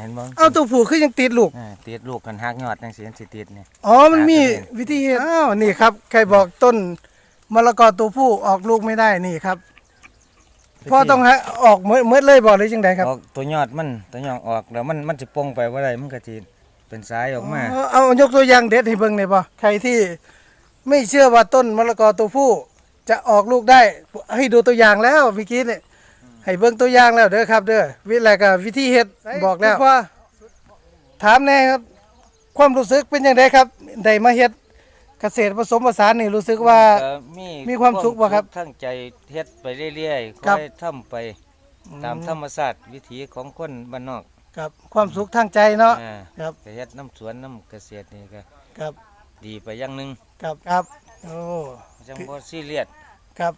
เห็นบ่เอาตัวผู้คือยังติดลูกอ่าติดลูกกันหักยอดจังซี่มันสิติดเนี่ยอ๋อมันมีอ่าครับวิธีเฮ็ดอ้าวนี่ครับใครบอกต้นมะละกอตัวผู้ออกลูกไม่ได้นี่ครับพ่อต้องให้ออกเมื่อเมื่อเลยบอกเลยจังไดครับออกตัวยอดมันตัวยอดออกแล้วมันมันสิปงไปบ่ได้มันก็สิเป็นสายออกมาอ๋อเอายกตัวอย่างเด็ดให้เบิ่งหน่อยบ่ใครที่ไม่เชื่อว่าต้นมะละกอตัวผู้จะออกลูกได้ให้ดูตัวอย่างแล้วเมื่อกี้เนี่ย ให้เบิ่งตัวอย่างแล้วเด้อครับ เด้อวิแลกับวิธีเฮ็ดบอกแล้วพ่อถามแน่ครับ ความรู้สึกเป็นยังไงครับได้มาเฮ็ดเกษตรผสมผสานนี่รู้สึกว่า ก็มีมีความสุขบ่ครับทั้งใจเฮ็ดไปเรื่อยๆครัค่บอยทำไปตามธรรมชาติวิถีของคนบ้านนอกครับความสุขทางใจเนาะอ่าครับก็เฮ็ดน้ำสวนน้ำเกษตรนี่ก็ครับดีไปอย่างหนึงครับครับโอ้ จังบ่ซีเรียสครับ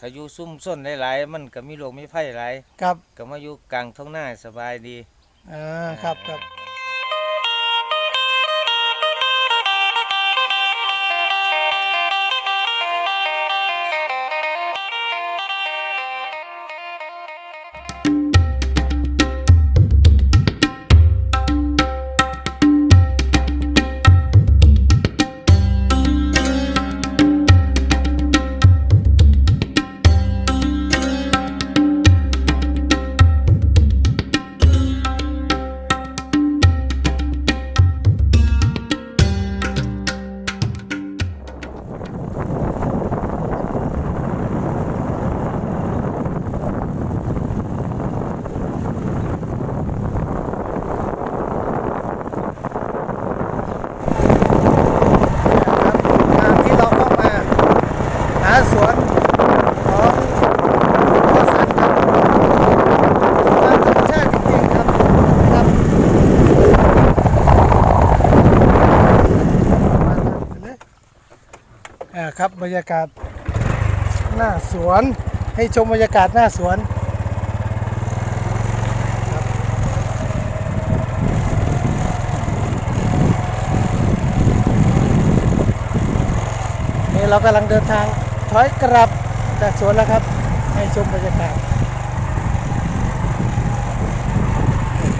ถ้าอยู่ซุ่มซ่นหลายๆมันก็มีโรคมีภัยหลายครับก็มาอยู่กลางท้องนาสบายดีอ่าครับครับครั ครับ บรรยากาศหน้าสวน ให้ชมบรรยากาศหน้าสวนนี่เรากำลังเดินทางถอยกลับจากสวนแล้วครับ ให้ชมบรรยากาศ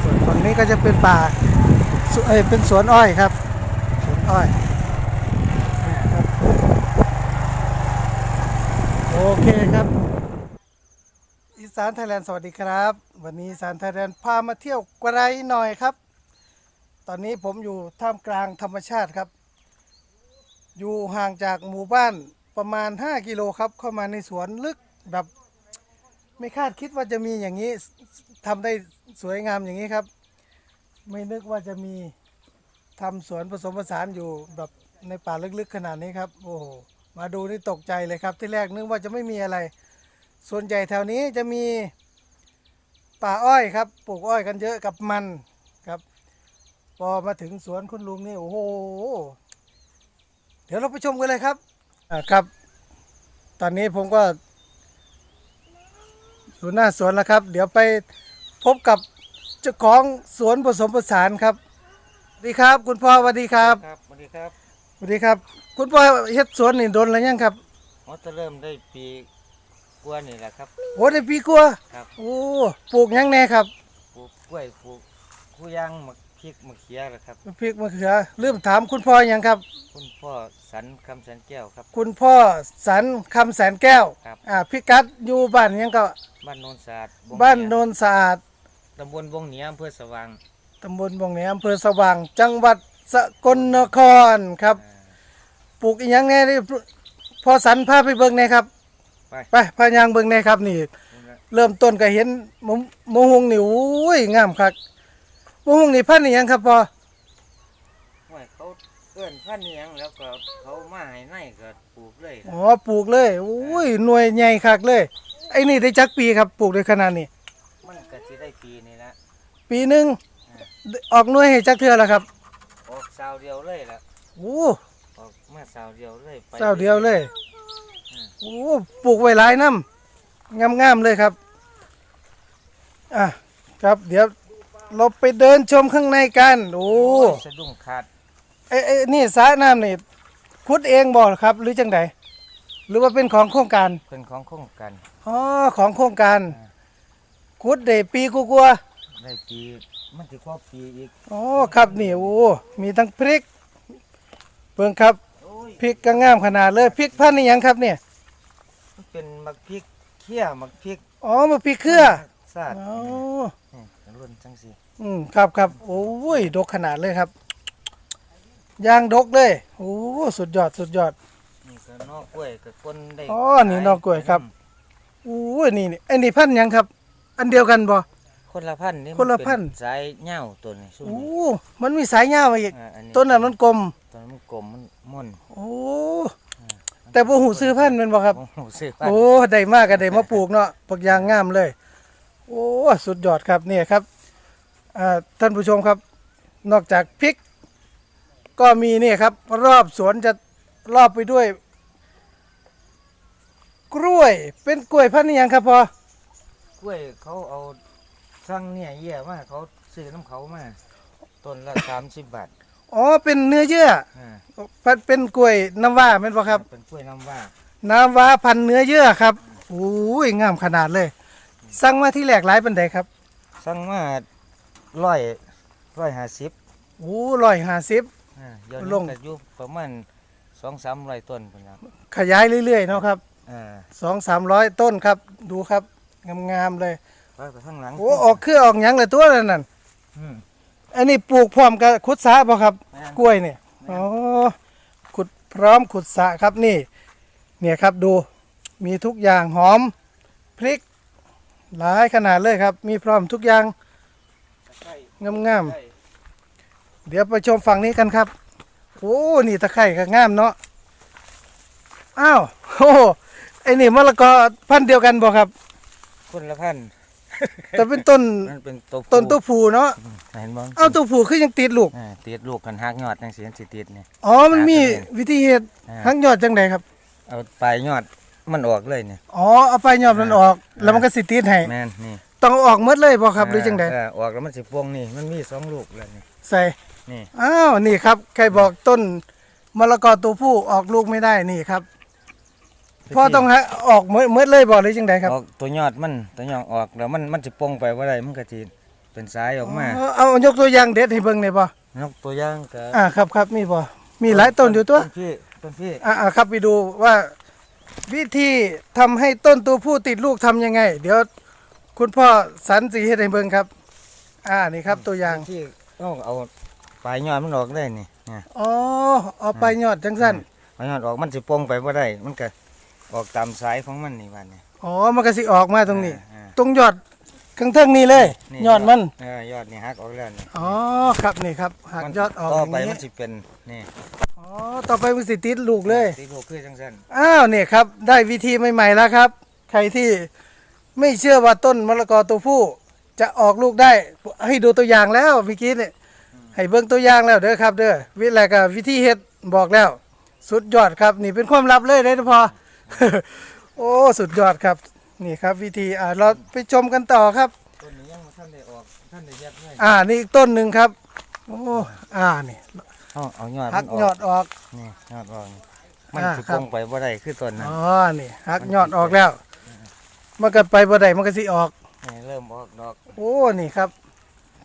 ส่วนฝั่งนี้ก็จะเป็นป่าเอ้เป็นสวนอ้อยครับ สวนอ้อยนะครับโอเคครับ อี สานไทยแลนด์สวัสดีครับ วันนี้สานไทยแลนด์พามาเที่ยวไกลหน่อยครับ ตอนนี้ผมอยู่ท่ามกลางธรรมชาติครับ อยู่ห่างจากหมู่บ้านประมาณ 5 กิโลครับ เข้ามาในสวนลึกแบบ ไม่คาดคิดว่าจะมีอย่างนี้ทำได้สวยงามอย่างนี้ครับ ไม่นึกว่าจะมีทำสวนผสมผสานอยู่แบบในป่าลึกๆขนาดนี้ครับ โอ้โหมาดูนี่ตกใจเลยครับ ที่แรกนึกว่าจะไม่มีอะไร ส่วนใหญ่แถวนี้จะมีป่าอ้อยครับ ปลูกอ้อยกันเยอะกับมันครับ พอมาถึงสวนคุณลุงนี่โอ้โห เดี๋ยวเราไปชมกันเลยครับอ่าครับ ตอนนี้ผมก็อยู่หน้าสวนแล้วครับ เดี๋ยวไปพบกับเจ้าของสวนผสมผสานครับสวัสดีครับ คุณพ่อสวัสดีครับครับสวัสดีครับสวัสดีครับ คุณพ่อเฮ็ดสวนนี่โดนแล้วยังครับมอจะเริ่มได้ปี กว่านี่แหละครับ โอ้ได้ปีกว่าครับ โอ้ปลูกหยังแน่ครับปลูกกล้วยปลูกคู่ยางมะพริกมะเขือแหละครับ พริกมะเขือลืมถามคุณพ่อหยังครับ คุณพ่อสันคำแสนแก้วครับ คุณพ่อสันคำแสนแก้วครับ อ่าพิกัดอยู่บ้านหยังก็บ้านโนนสะอาดวงบ้านเหโนนสะอาดตำบลวงเหนียอำเภอสว่างตำบลบงเหนืออำเภอสว่าง จังหวัดสกลนครครับ อ่าปลูกอีหยังแน่นี่พอสันพาไปเบิ่งแหน่ครับ ไป ไปพายางเบิ่งแหน่ครับนี่นี่ละเริ่มต้นก็เห็นมะมะฮวงนี่โอ้ยงามคักมะฮวงนี่พันธุ์อีหยังครับพ่อห้วยเขาเอื้อนพันธุ์อิหยังแล้วก็เขามาให้ในก็ปลูกเลยครับอ๋อปลูกเลยโอ้ยหน่วยใหญ่คักเลย ไอ้นี่ได้จักปีครับปลูกได้ขนาดนี้ มันก็สิได้ปีนี่ละปีหนึงออกหน่วยให้จักเทื่อแล้วครับออกสาวเดียวเลยละโอ้ ออกมาสาวเดียวเลยไปเจ้าเดียวเลย โอ้ปลูกไว้หลายน้ำงามๆเลยครับ อะครับเดี๋ยวเราไปเดินชมข้างในกันโอ้โอ้ยสะดุ้งขาดไอ้ไอ้นี่สระน้ำนี่ขุดเองบ่ครับ หรือจังไดหรือว่าเป็นของโครงการเป็นของโครงการอ๋อของโครงการอ่าขุดได้ปีกลัวาได้ปีมันสิครอบปีอีกอ๋อครับนี่โอ้มีทั้งพริกเบิ่งครับโอ้ยพริกก็งามขนาดเลยพริกพันธุ์นี่หยังครับเนี่ยมัน เป็นมักพริกเขี้ยมักพริกอ๋อมาพริกเครือซาดอ๋อนี่รุ่นจังสิอืมครับครับโอ้ยดกขนาดเลยครับยางดกเลยโอ้สุดยอดสุดยอด นี่ก็นอกกล้วยกับคนได้อ๋อนี่นอกกล้วยครับ โอ้ยนี่นี่ไอ้นี่พันธุ์หยังครับ อันเดียวกันบ่ คนละพันธุ์นี่คนละมัพันธุ์ เป็สายเหย้าตัวนี้ซุ่มโอ้นี้มันมีสายยาวมาอีกอ่าอัต้นนั้นมันกลมต้นนั้นมันกลมมันม่วนโอ้ แต่บ่หูซื้อพันธุ์แม่นบ่ครับ โอ้โหซื้อพันธุ์โอ้ได้มากก็ได้มาปลูกเนาะปักยางงามเลย โอ้สุดยอดครับเนี่ยครับอ่าท่านผู้ชมครับ นอกจากพริก ก็มีนี่ครับ รอบสวนจะรอบไปด้วย กล้วย เป็นกล้วยพันธุ์นี่ยังครับพอกล้วยเขาเอาสั่งเนี่ยเยี่ยมาเขาซื้อน้ำเขามาต้นละสามสิบบาท อ๋อเป็นเนื้อเยื่ออ่าพันเป็นกล้วยน้ำว้าแม่นบ่ครับ เป็นกล้วยน้ำว่าน้ำว้าพันธุ์เนื้อเยื่อครับโอ้ยงามขนาดเลย สั่งมาที่แหลกหลายปันใดครับสั่งมาร้อยร้อยห้าสิบโอ้ร้อยห้าสิบ อ่าเดี๋ยวลนี้งก็อยู่ประมาณสองสามร้อยต้นเป็นครับขยายเรื่อยๆเนาะครับอ่าสองสามร้อยต้นครับ ดูครับ งามๆเลย ไปไปข้างหลังโอ้ออกเครือออกหยังเลยตัวนั่นนั่นอืมอันนี้ปลูกพร้อมกับขุดสระป่ะครับแม่น กล้วยเนี่ยอ๋อขุดพร้อมขุดสระครับนี่ เนี่ยครับดูมีทุกอย่างหอมพริก หลายขนาดเลยครับ มีพร้อมทุกอย่างงามๆเดี๋ยวไปชมฝั่งนี้กันครับโอ้นี่ตะไคร่ก็งามเนาะอ้าวโอ้ไอ้นี่มะละกอพันธุ์เดียวกันบ่ครับ คนละพัน แต่เป็นต้นนั่นเป็นตัวต้นตัวผูเนาะอืมเห็นบ้างเอาตัวผูคือยังติดลูกอ่าติดลูกกันหักยอดจังสีสิติดเนี่ยอ๋อมันมีหาตัวเองวิธีเฮ็ดอ่า หักยอดจังไดครับเอาปลายยอดมันออกเลยเนี่ยอ๋อเอาไปยอดมันออกแล้วมันก็สิติดให้แม่นนี่ต้องเอาออกหมดเลยบ่ครับหรือจังไดเออออกแล้วมันสิพวงนี่มันมีสองลูกแล้วนี่ใส่นี่อ้าวนี่ครับใครบอกต้นมะละกอตัวผู้ออกลูกไม่ได้นี่ครับ พ่อต้องหาออกหมดหมดเลยบ่หรือจังไดครับออกตัวยอดมันตัวยอดออกแล้วมันมันสิปงไปว่าไรมันก็สิเป็นสายออกมาอ๋อเอายกตัวอย่างเด็ดให้เบิ่งได้บ่นกตัวอย่างก็อ่าครับครับมีบ่มีหลายต้นอยู่ตัวต้นพี่ต้นพี่อ่าอ่าครับไปดูว่า วิธีทำให้ต้นตัวผู้ติดลูกทำยังไง เดี๋ยว คุณพ่อสันสีเฮ็ดให้เบิ่งครับ อ่านี่ครับตัวอย่างต้นที่ต้องเอาปลายยอดมันออกได้นี่เนี่ยอ๋อเอาไปยอดจังสั้นปลายยอดออกมันสิปงไปว่าได้มันก็ ออกตามสายของมันนี่บ้านนี่อ๋อมันก็สิออกมาตรงนี้ อ่าตรงยอดข้างเทิงนี้เลยนี่ยอดมันเออยอดนี่หักออกแล้วนี่อ๋อครับนี่ครับหักมันยอดออกต่ออย่างไปนี้มันสิเป็นนี่อ๋อต่อไปมันสิติดลูกเลย ตีลูกคือจังซั่นอ้าวเนี่ยครับ ได้วิธีใหม่ๆแล้วครับ ใครที่ไม่เชื่อว่าต้นมะละกอตัวผู้ จะออกลูกได้ให้ดูตัวอย่างแล้วเมื่อกี้เนี่ยให้เบิ่งตัวอย่างแล้วเด้อครับ เด้อวิแลกับวิธีเฮ็ดบอกแล้ว สุดยอดครับ นี่เป็นความลับเลยเด้อพอ โอ้สุดยอดครับ นี่ครับ วิธีอ่าเราไปชมกันต่อครับ ต้นนี้ยังบ่ท่านได้ออกท่านได้ยัดเลยอ่านี่อีกต้นหนึ่งครับ โอ้อ่านี่เอาเอายอดหัมักนออกยอดออก นี่ยอดออกนี่มันอ่าสิครัปบงไปบ่ได้คือต้นนั้นอ๋อนี่หักยอดออกแล้วมันก็ไปบ่ได้มันก็สิออกนี่เริ่มออกดอกโอ้นี่ครับ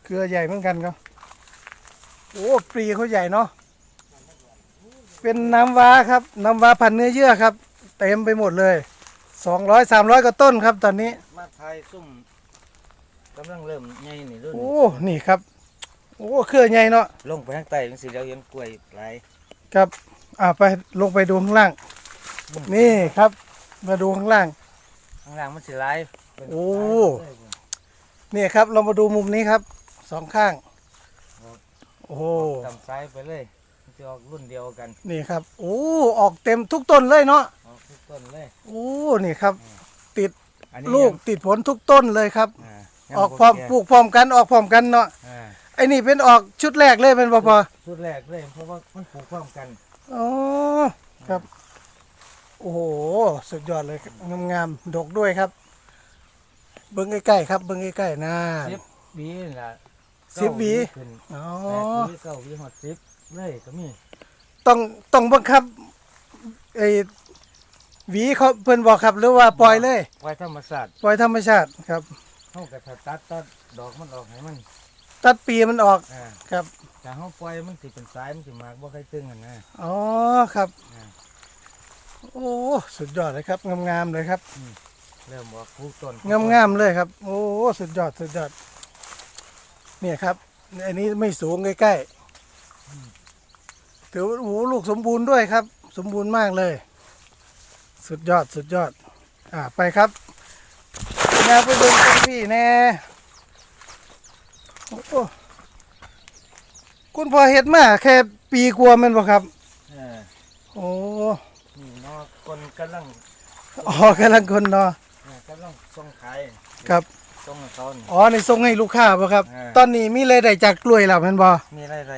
เกลือใหญ่เหมือนกันครับโอ้ปรีเขาใหญ่เนาะเป็นน้ำว้าครับ น้ำว้าพันธุ์เนื้อเยื่อครับ เต็มไปหมดเลยสองร้อยสามร้อยกว่าต้นครับตอนนี้ มาไทยซุ่มกำลังเริ่มใหญ่นี่รุ่นโอ้นี่ครับ โอ้เครือใหญ่เนาะลงไปทางใต้มันสิเราเห็นกล้วยหลายครับอ่าไปลงไปดูข้างล่าง นี่ครับ มาดูข้างล่าง ข้างล่างมันสิหลายเป็นโอ้สายเลยนี่ครับเรามาดูมุมนี้ครับสองข้าง โอ้โหตามซ้ายไปเลย มันจะออกรุ่นเดียวกันนี่ครับโอ้ออกเต็มทุกต้นเลยเนาะออกทุกต้นเลย โอ้นี่ครับอันนี้ลูกยังติดผลทุกต้นเลยครับายังออกพร้อมแก่ปลูกพร้อมกันออกพร้อมกันเนาะอ่าไอ้นี่เป็นออกชุดแรกเลยเป็นพอพอชุดแรกเลยเพราะว่ามันปลูกพร้อมกันอ๋อครับ โอ้โหสุดยอดเลยงามๆดกด้วยครับ เบิ้งใกล้ๆครับเบิ้งใกล้ๆนะ สิบหวีนี่ล่ะสิบหวี เก้าขึ้นอ๋อแปดหวีเก้าหวีหอดสิบ เลยก็มีต้องต้องบังคับไอ้หวีเขาเพิ่นบอกครับ หรือว่าปล่อยเลย ไว้ธรรมศาสตร์ปล่อยธรรมชาติครับเท่ากับถ้าตัดตัดดอกมันออกให้มันตัดปีมันออกอ่าครับถ้าเฮาปล่อยมันสิเป็นสายมันสิมากบ่ค่อยตึงกันนะ อ๋อครับ อ่า โอ้สุดยอดเลยครับงามๆเลยครับเริ่มว่าปลูกต้นงามๆเลยครับ โอ้สุดยอดสุดยอด เนี่ยครับ อันนี้ไม่สูงใกล้ๆ ถือว่าโอ้โหลูกสมบูรณ์ด้วยครับ สมบูรณ์มากเลย สุดยอดสุดยอด อ่าไปครับแนวไปดูต้นพี่แน่โอ้โหคุณพอเฮ็ดมาแค่ปีกว่าแมันบ่ครับ เออโอ้นี่เนาะคนกำลังอ๋อกำลังคนเนาะเออกำลังส่งขายครับ ส่งให้เขานี่ อ๋อในส่งให้ลูกค้าบ่ครับ อ่า ตอนนี้มีรายได้จากกล้วยแล้วแม่นบ่มีรายได้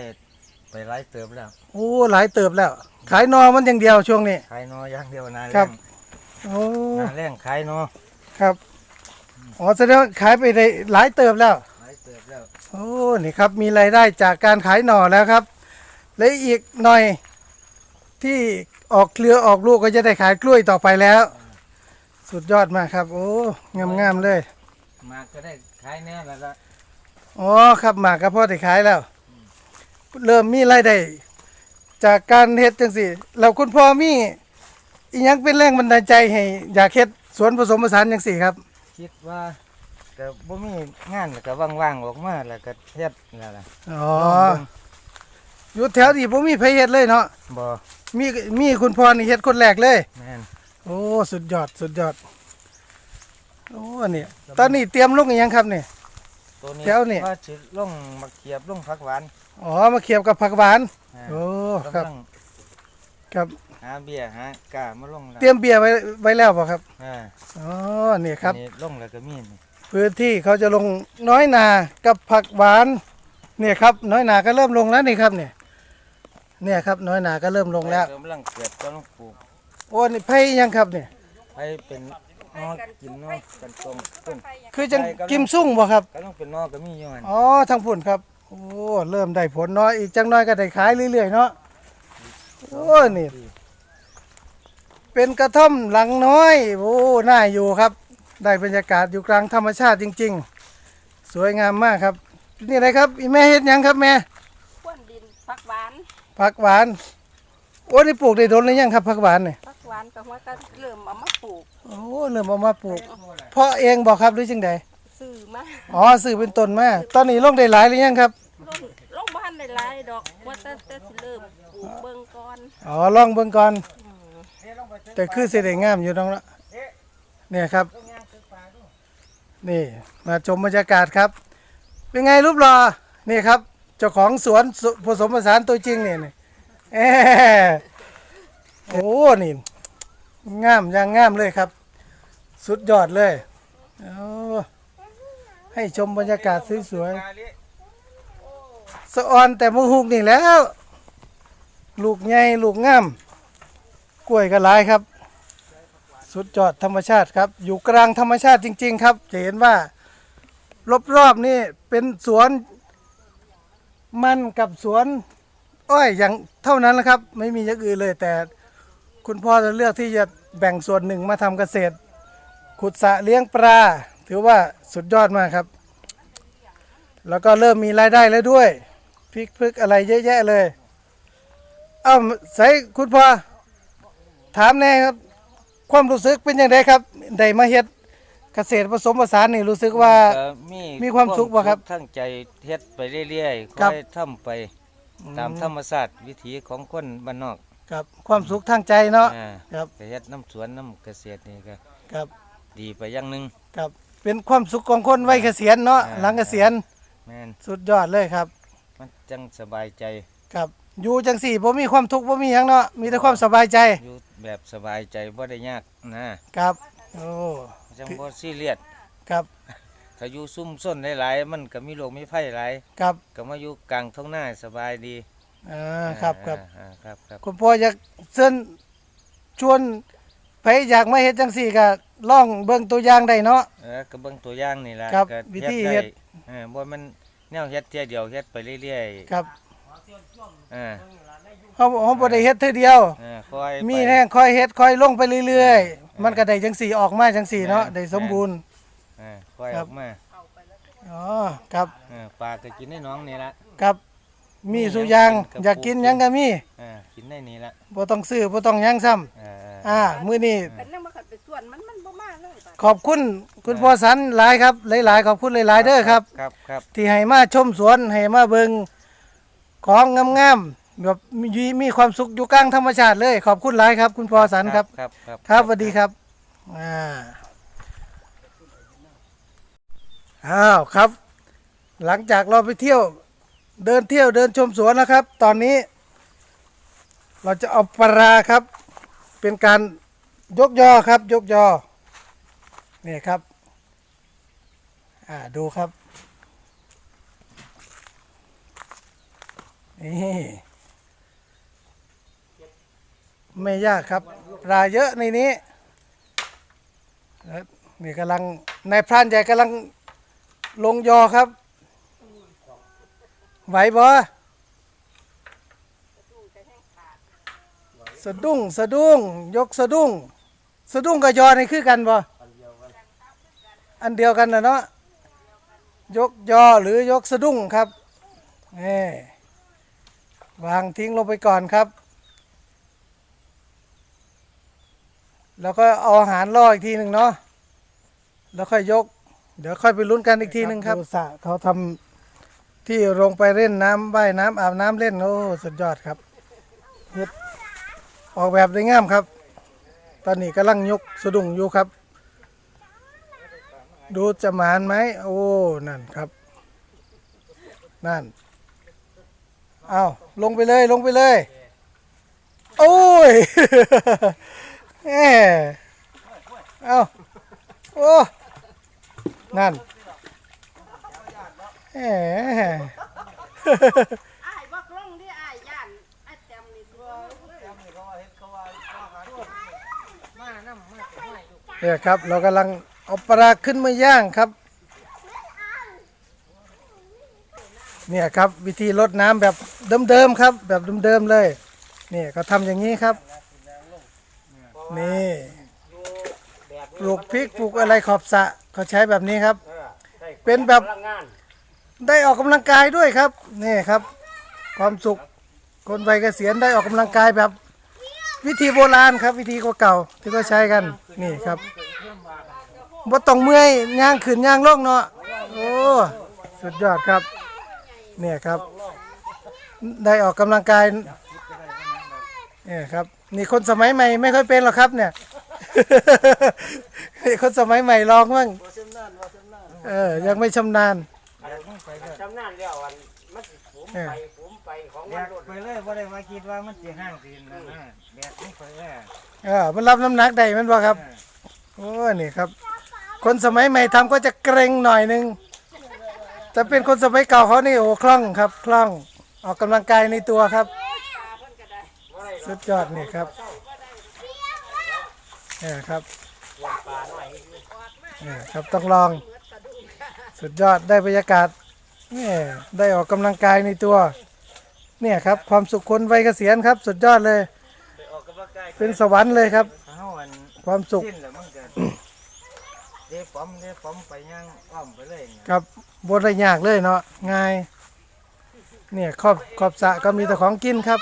ไปหลายเติบแล้วโอ้หลายเติบแล้ว ขายนอมันอย่างเดียวช่วงนี้ ขายนออย่างเดียวนาครัแล้บงโอ้นาแรงขายนอครับอ๋อแสดงว่าขายไปได้หลายเติบแล้วหลายเติบแล้วโอ้นี่ครับมีรายได้จากการขายหน่อแล้วครับ และอีกหน่อยที่ออกเครือออกลูกก็จะได้ขายกล้วยต่อไปแล้ว สุดยอดมากครับ โอ้งามๆเลยมากก็ได้ขายแน่แล้วละอ๋อครับหมากก็พอได้ขายแล้ว เริ่มมีรายได้จากการเฮ็ดจังสี่แล้วคุณพ่อมีอีหยังเป็นแรงบันดาลใจให้ อยากเฮ็ดสวนผสมผสานจังสี่ครับ คิดว่าก็บ่มีงานแล้วก็ว่างๆออกมาแล้วก็เฮ็ดแล้วล่ะอ๋ออยู่แถวนี้ผมมีไผเฮ็ดเลยเนาะบ่มีมีคุณพ่อนี่เฮ็ดคนแรกเลยแม่นโอ้สุดยอดสุดยอดโอ้เนี่ยตอนนี้เตรียมลงอีหยังครับเนี่ย ตัวนี้แถวนี่ ว่าสิลงมะเขียบลงผักหวาน อ๋อมาเคียบกับผักหวานอ่าโอ้ครับ กำลังครับหาเบียร์หากามาลงแล้วเตรียมเบียร์ไว้ไว้แล้วป่ะครับอ่าอ๋อนี่ครับ อันนี่ลงแล้วก็มีนี่พื้นที่เขาจะลงน้อยนากับผักหวานเนี่ยครับ น้อยนาก็เริ่มลงแล้วนี่ครับเนี่ยเนี่ยครับ น้อยนาก็เริ่มลงแล้วกำลังเกิดก็ต้องปลูกโอ้นี่ไผ่ยังครับเนี่ยให้เป็นนอกินนอกันตรงต้น คือจังกิมซุ่งบ่ครับก็ต้องเป็นนอก็มีอยู่หั่นอ๋อทางพุ่นครับโอ้เริ่มได้ผลน้อยอีกจังน้อยก็ได้ขายเรื่อยๆเนาะโอ้นี่ เป็นกระท่อมหลังน้อยโอ้น่าอยู่ครับ ได้บรรยากาศอยู่กลางธรรมชาติจริง ๆ สวยงามมากครับ นี่อะไรครับอีแม่เฮ็ดหยังครับแม่ข้วนดินผักหวานผักหวาน โอ้ได้ปลูกได้โดนหรือยังครับผักหวานเนี่ยผักหวานก็ว่าก็เริ่มเอามาปลูกโอ้เริ่มเอามาปลูก เพาะเองบอกครับหรือจังใดซื้อมาอ๋อซื้อเป็นต้นมาตอนนี้ลงได้หลายหรือยังครับ ลงลงบ้านได้ หลายดอกว่าแต่แต่สิเริ่มปลูกเบิ่งก่อนอ๋อลองเบิ่งก่อน แต่คือสิได้งามอยู่ตรงละเนี่ยครับ นี่มาชมบรรยากาศครับ เป็นไงรูปรอนี่ครับ เจ้าของสวนสผสมผสานตัวจริงเนี่ยนี่แอะโอ้นี่งามอย่างงามเลยครับ สุดยอดเลย เอาให้ชมบรรยากาศสวยๆ สะออนแต่มงหุกนี่แล้ว ลูกใหญ่ลูกงามกล้วยก็หลายครับ สุดยอดธรรมชาติครับ อยู่กลางธรรมชาติจริง ๆ ครับ จะเห็นว่ารอบๆนี่เป็นสวนมันกับสวนอ้อยอย่างเท่านั้นแหละครับ ไม่มีอย่างอื่นเลย แต่คุณพ่อจะเลือกที่จะแบ่งส่วนหนึ่งมาทำเกษตร ขุดสระเลี้ยงปลาถือว่าสุดยอดมากครับ แล้วก็เริ่มมีรายได้แล้วด้วย พริกพึกอะไรเยอะแยะเลยเอ้าใส่คุณพ่อถามแน่ครับ ความรู้สึกเป็นยังไงครับได้มาเฮ็ดเกษตรผสมผสานนี่รู้สึกว่า ก็มีมีความสุขบ่ครับทั้งใจเฮ็ดไปเรื่อยๆครัค่บอยทำไปตามธรรมชาติวิถีของคนบ้านนอกครับความสุขทางใจเนาะอ่าครับก็เฮ็ดน้ำสวนน้ำเกษตรนี่ก็ครับดีไปอย่างหนึง ครับเป็นความสุขของคนวัยเกษียณเนาะอ่า หลังเกษียณแม่นสุดยอดเลยครับ มันจังสบายใจครับอยู่จังสี่บ่มีความทุกข์บ่มีหยังเนาะมีแต่ความสบายใจอยู่แบบสบายใจบ่ได้ยากนะครับโอ้จังบ่ซีเรียสครับถ้าอยู่ซุ่มซ่นหลายๆมันก็มีโรคมีภัยหลายครับก็มาอยู่กลางท้องหน้าสบายดีอ่าครับครับอ่าครับครับคุณพ่ออยากเชิญชวนไปอยากมาเฮ็ดจังสี่ก็ลองเบิ่งตัวอย่างได้เนาะเออก็เบิ่งตัวอย่างนี่ล่ะครับก็วิธีได้เฮ็ดเออบ่มัน แนวเฮ็ดเที่ยเดียวเฮ็ดไปเรื่อยครับๆเออเฮาเฮาบ่ได้เฮ็ดเทื่อเดียว เออคอยมีไปแห้งค่อยเฮ็ดค่อยลงไปเรื่อยๆ มันก็ได้จังสี่ออกมาจังสี่เนาะแม่น ได้สมบูรณ์ เออคอยครัอบอกมาอ๋อครับเออปลาก็กินในหน้องนี่ละ ครับมีสุอยางกับอยากกินหยังก็มีเออกินในนี่ละบ่ต้องซื้อบ่ต้องหยังซ้ำเอออ่ามื้อนี้ ขอบคุณคุณพ่อสันหลายครับ หลายๆ ขอบคุณหลายๆเด้อครับ ครับครับที่ให้มาชมสวนให้มาเบิงของงามๆแบบมีมีความสุขอยู่กลางธรรมชาติเลย ขอบคุณหลายครับ คุณพ่อสันครับ ครับครับครับสวัสดีครับอ่าอ้าวครับ หลังจากเราไปเที่ยวเดินเที่ยวเดินชมสวนนะครับ ตอนนี้ เราจะเอาปลาร้าครับ เป็นการยกยอครับ ยกยอ นี่ครับ อ่าดูครับ นี่ไม่ยากครับปลาเยอะในนี้แล้วนี่กำลังนายพรานใหญ่กำลังลงยอครับ ไหวบ่สะดุ้งสะดุ้ง ยกสะดุ้ง สะดุ้งกับยอนี่คือกันบ่ อันเดียวกันนะเนาะยกยอหรือยกสะดุ้งครับนี่วางทิ้งลงไปก่อนครับ แล้วก็เอาอาหารล่ออีกทีหนึ่งเนาะแล้วค่อยยก เดี๋ยวค่อยไปลุ้นกันอีกทีหนึ่งครับสระเขาทำที่ลงไปเล่นน้ำว่ายน้ำอาบน้ำเล่นโอ้สุดยอดครับเฮ็ดออกแบบได้งามครับ ตอนนี้กำลังยกสะดุ้งอยู่ครับ ดูจะหมานไหมโอ้ นั่นครับ นั่นเอาลงไปเลยลงไปเลย โอ้ยแหมเอาโอ้นั่นแหมอ้ายบ่ลงดิอ้ย่านอ้แต้มนี่ตัวเนี่ยครับ เรากำลัง เอาปลาขึ้นมาย่างครับ เนี่ยครับวิธีรดน้ำแบบเดิมๆครับ แบบเดิมๆเลยเนี่ยก็ทำอย่างนี้ครับ นี่ปลูกพริกปลูกอะไรขอบสะเขาใช้แบบนี้ครับ เป็นแบบได้ออกกำลังกายด้วยครับ นี่ครับ ความสุขคนวัยเกษียณได้ออกกำลังกายแบบ วิธีโบราณครับ วิธีเก่าๆที่เขาใช้กันนี่ครับ บ่ต้องเมื่อยย่างขึ้นย่างลงเนาะโอ้สุดยอดครับ เนี่ยครับ ได้ออกกำลังกายเนี่ยครับนี่คนสมัยใหม่ไม่ค่อยเป็นหรอกครับเนี่ยนี่คนสมัยใหม่ลองบ้างเออยังไม่ชำนาญจำนานแล้วอันมันสิผมเออไปผมไปของแบมันกโดดไปเลยบ่ได้ว่าคิดว่ามันสิห้างตีนนะนะแบกลงไปเลยเออมันรับน้ำหนักได้แมันบ่ครับโอ้นี่ครับ คนสมัยใหม่ทำก็จะเกรงหน่อยนึงแต่เป็นคนสมัยเก่าเขานี่โอ้คล่องครับคล่องออกกำลังกายในตัวครับ สุดยอดนี่ครับเนี่ยครับเนี่ยครับต้องลอง สุดยอดได้บรรยากาศเนี่ยได้ออกกำลังกายในตัว เนี่ยครับ ความสุขคนวัยเกษียณครับ สุดยอดเลย เป็นสวรรค์เลยครับ ความสุข ดฟอมเดฟอมไปย่างอ้อมไปเลยเนี่ยครับบนได้ยากเลยเนาะง่าย เนี่ยขอบขอบสระก็มีแต่ของกินครับ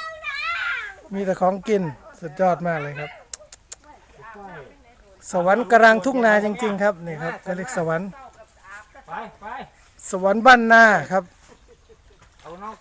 มีแต่ของกินสุดยอดมากเลยครับ สวรรค์กลางทุ่งนาจริง ๆ ครับนี่ครับเขาเรียกสวรรค์ ไปไปสวรรค์บ้านนาครับ เอานอก